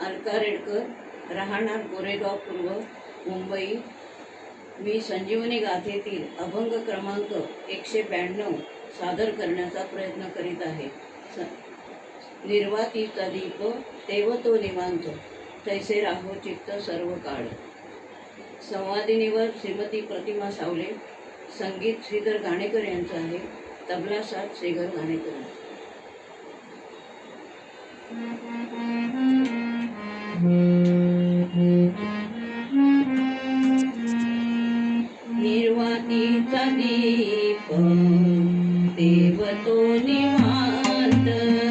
अलका रेडकर राहणार गोरेगाव पूर्व मुंबई. मी संजीवनी गाथेतील अभंग क्रमांक एकशे ब्याण्णव सादर करण्याचा प्रयत्न करीत आहे. स निर्वातीचा दीप तेव तो निवांत तैसे राहो चित्त सर्व काळ. संवादिनीवर श्रीमती प्रतिमा सावले संगीत श्रीधर घाणेकर यांचं आहे तबला साथ श्रीधर घाणेकर मान